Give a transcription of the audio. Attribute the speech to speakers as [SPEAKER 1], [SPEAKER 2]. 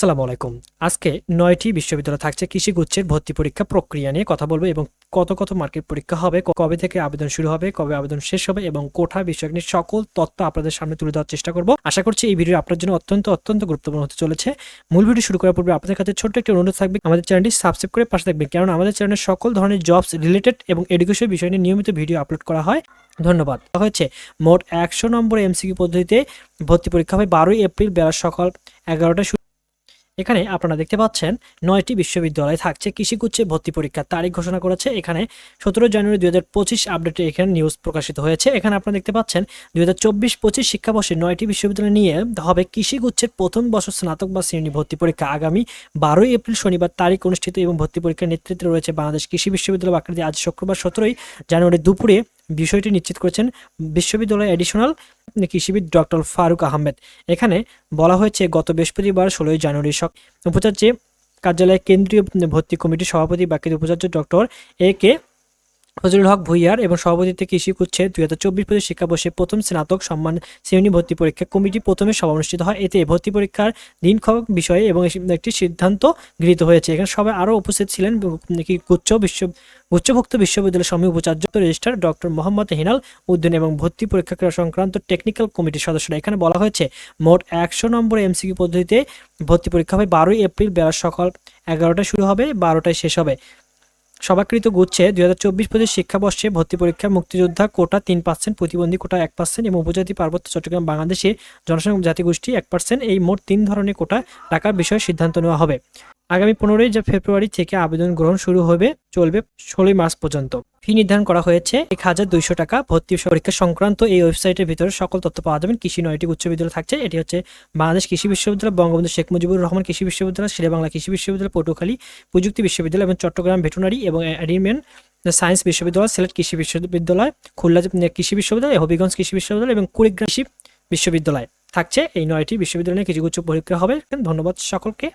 [SPEAKER 1] আসসালামু আলাইকুম। আজকে নয়টি বিশ্ববিদ্যালয় থাকছে কৃষি গুচ্ছের ভর্তি পরীক্ষা প্রক্রিয়া নিয়ে কথা বলব এবং কত কত মার্কেট পরীক্ষা হবে কবে থেকে আবেদন শুরু হবে, কবে আবেদন শেষ হবে এবং কোঠা বিষয় নিয়ে সকল তথ্য আপনাদের সামনে তুলে দেওয়ার চেষ্টা করব। আশা করছি এই ভিডিও আপনার জন্য অত্যন্ত অত্যন্ত গুরুত্বপূর্ণ হতে চলেছে। মূল ভিডিও শুরু করার পূর্বে আপনাদের কাছে ছোট্ট একটি অনুরোধ থাকবে, আমাদের চ্যানেলটি সাবস্ক্রাইব করে পাশে থাকবেন কারণ আমাদের চ্যানেলে সকল ধরনের জবস রিলেটেড এবং এডুকেশন বিষয় নিয়ে নিয়মিত ভিডিও আপলোড করা হয়। ধন্যবাদ। হয়েছে, মোট একশো নম্বর এমসিকিউ পদ্ধতিতে ভর্তি পরীক্ষা হবে বারোই এপ্রিল বেলা সকাল এগারোটা এখানে আপনারা দেখতে পাচ্ছেন নয়টি বিশ্ববিদ্যালয় থাকছে। কৃষিগুচ্ছের ভর্তি পরীক্ষার তারিখ ঘোষণা করেছে। এখানে সতেরো জানুয়ারি দুই হাজার পঁচিশ আপডেটে এখানে নিউজ প্রকাশিত হয়েছে। এখানে আপনারা দেখতে পাচ্ছেন দুই হাজার চব্বিশ পঁচিশ শিক্ষাবর্ষে নয়টি বিশ্ববিদ্যালয় নিয়ে হবে কৃষিগুচ্ছের প্রথম বছর স্নাতক বা শ্রেণি ভর্তি পরীক্ষা। আগামী বারোই এপ্রিল শনিবার তারিখ অনুষ্ঠিত এবং ভর্তি পরীক্ষার নেতৃত্বে রয়েছে বাংলাদেশ কৃষি বিশ্ববিদ্যালয় বাকৃতি আজ শুক্রবার সতেরোই জানুয়ারি দুপুরে বিষয়টি নিশ্চিত করেছেন বিশ্ববিদ্যালয়ের অ্যাডিশনাল কৃষিবিদ ডক্টর ফারুক আহমেদ। এখানে বলা হয়েছে, গত বৃহস্পতিবার ষোলোই জানুয়ারি সক উপাচার্য কার্যালয়ে কেন্দ্রীয় ভর্তি কমিটির সভাপতি বাকি উপাচার্য ডক্টর এ কে ফজলুল হক ভুইয়ার এবং সভাপতিত্বে কৃষি কুচ্ছে দুই হাজার চব্বিশ পঁচিশ শিক্ষাবর্ষে প্রথম স্নাতক সম্মান শ্রেণি ভর্তি পরীক্ষা কমিটি প্রথমে সভা অনুষ্ঠিত হয়। এতে ভর্তি পরীক্ষার দিনক্ষণ বিষয়ে এবং একটি সিদ্ধান্ত গৃহীত হয়েছে। এখানে সবাই আরও উপস্থিত ছিলেন গুচ্ছ বিশ্ব উচ্চভুক্ত বিশ্ববিদ্যালয় সমিতি উপাচার্য রেজিস্ট্রার ডক্টর মোহাম্মদ হিনাল উদ্দিন এবং ভর্তি পরীক্ষা সংক্রান্ত টেকনিক্যাল কমিটির সদস্যরা। এখানে বলা হয়েছে, মোট একশো নম্বর এমসিকিউ পদ্ধতিতে ভর্তি পরীক্ষা হবে বারোই এপ্রিল। বেলা সকাল এগারোটায় শুরু হবে, বারোটায় শেষ হবে। সভাকৃত গুচ্ছে দুই হাজার চব্বিশ পঁচিশ শিক্ষাবর্ষে ভর্তি পরীক্ষা মুক্তিযোদ্ধা কোটা তিন পার্সেন্ট, প্রতিবন্ধী কোটা এক পার্সেন্ট এবং উপজাতি পার্বত্য চট্টগ্রাম বাংলাদেশে জনসংখ্যা জাতিগোষ্ঠী এক পার্সেন্ট। এই মোট তিন ধরনের কোটা রাখার বিষয়ে সিদ্ধান্ত নেওয়া হবে। আগামী পনেরোই ফেব্রুয়ারি থেকে আবেদন গ্রহণ শুরু হবে, চলবে ষোলোই মার্চ পর্যন্ত। ফি নির্ধারণ করা হয়েছে এক হাজার দুইশো টাকা। ভর্তি পরীক্ষা সংক্রান্ত এই ওয়েবসাইটের ভিতরে সকল তথ্য পাওয়া যাবেন কৃষি নয়টি উচ্চ বিদ্যালয় থাকছে। এটি হচ্ছে বাংলাদেশ কৃষি বিশ্ববিদ্যালয়, বঙ্গবন্ধু শেখ মুজিবুর রহমান কৃষি বিশ্ববিদ্যালয় শেরেবাংলা কৃষি বিশ্ববিদ্যালয় পটুখালী প্রযুক্তি বিশ্ববিদ্যালয় এবং চট্টগ্রাম ভেটেরিনারি এবং অ্যাডিমেন্ট সায়েন্স বিশ্ববিদ্যালয়, সিলেট কৃষি বিশ্ববিদ্যালয়, খুলনা কৃষি বিশ্ববিদ্যালয়, হবিগঞ্জ কৃষি বিশ্ববিদ্যালয় এবং কুড়িগ্রাম কৃষি বিশ্ববিদ্যালয় থাকছে। এই নয়টি বিশ্ববিদ্যালয়ে কিছু গুচ্ছ পরীক্ষা হবে। ধন্যবাদ সকলকে।